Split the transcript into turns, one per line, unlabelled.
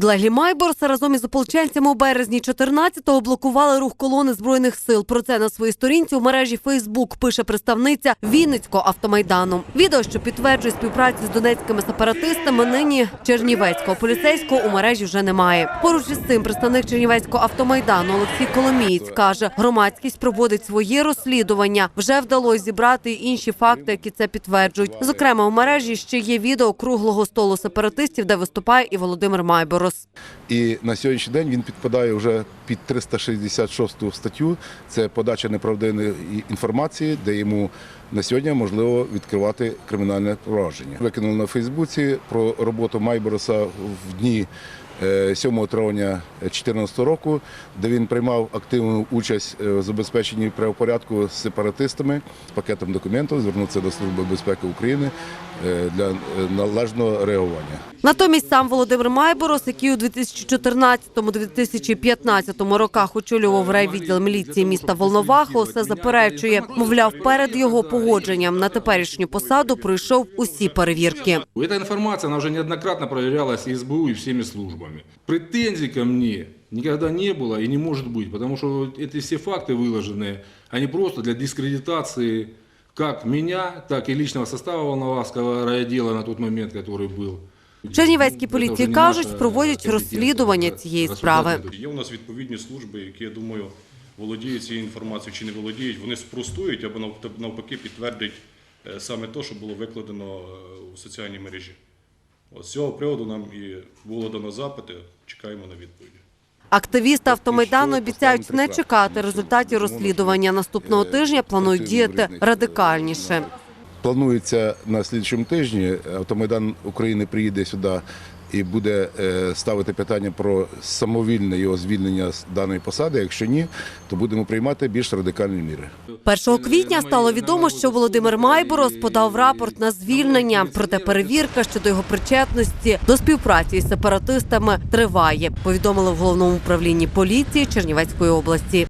Підлеглі Майборса разом із ополченцями у березні 14-го блокували рух колони збройних сил. Про це на своїй сторінці у мережі Фейсбук пише представниця Вінницького автомайдану. Відео, що підтверджує співпрацю з донецькими сепаратистами, нині чернівецького поліцейського у мережі вже немає. Поруч із цим представник чернівецького автомайдану Олексій Коломієць каже, громадськість проводить своє розслідування. Вже вдалося зібрати інші факти, які це підтверджують. Зокрема, у мережі ще є відео круглого столу сепаратистів, де виступає і Володимир Майборос.
І на сьогоднішній день він підпадає вже під 366 статтю. Це подача неправдивої інформації, де йому на сьогодні можливо відкривати кримінальне провадження. Викинули на Фейсбуці про роботу Майбороса в дні 7 травня 2014 року, де він приймав активну участь е, в забезпеченні правопорядку з сепаратистами з пакетом документів, звернувся до Служби безпеки України е, для е, належного реагування.
Натомість сам Володимир Майборос, який у 2014-2015 роках очолював райвідділ міліції міста Волноваху, все заперечує. Мовляв, перед його погодженням на теперішню посаду пройшов усі перевірки.
Эта информация, она уже неоднократно проверялась и СБУ, и всеми службами Претензий ко мне никогда не было и не может быть, потому что вот эти все факты выложенные, они просто для дискредитации как меня, так и личного состава Волновахского райотдела на тот момент, который был.
Чернівецькі
Это
поліції
уже не
кажуть,
наша
проводять
компетенция,
розслідування
это
цієї справи.
рассуждать
Є у нас відповідні служби, які, я думаю, володіють цією інформацією чи не володіють. Вони спростують або нав- навпаки підтвердять е, саме те, що було викладено е, у соціальній мережі. От з цього приводу нам і було дано запити, чекаємо на відповіді.
Активісти автомайдану обіцяють не чекати результатів розслідування. Наступного тижня планують діяти радикальніше.
Планується на слідчому тижні. Автомайдан України приїде сюди і буде е, ставити питання про самовільне його звільнення з даної посади. Якщо ні, то будемо приймати більш радикальні міри.
1 квітня стало відомо, що Володимир Майборос подав рапорт на звільнення. Проте перевірка щодо його причетності до співпраці із сепаратистами триває. Повідомили в головному управлінні поліції Чернівецької області.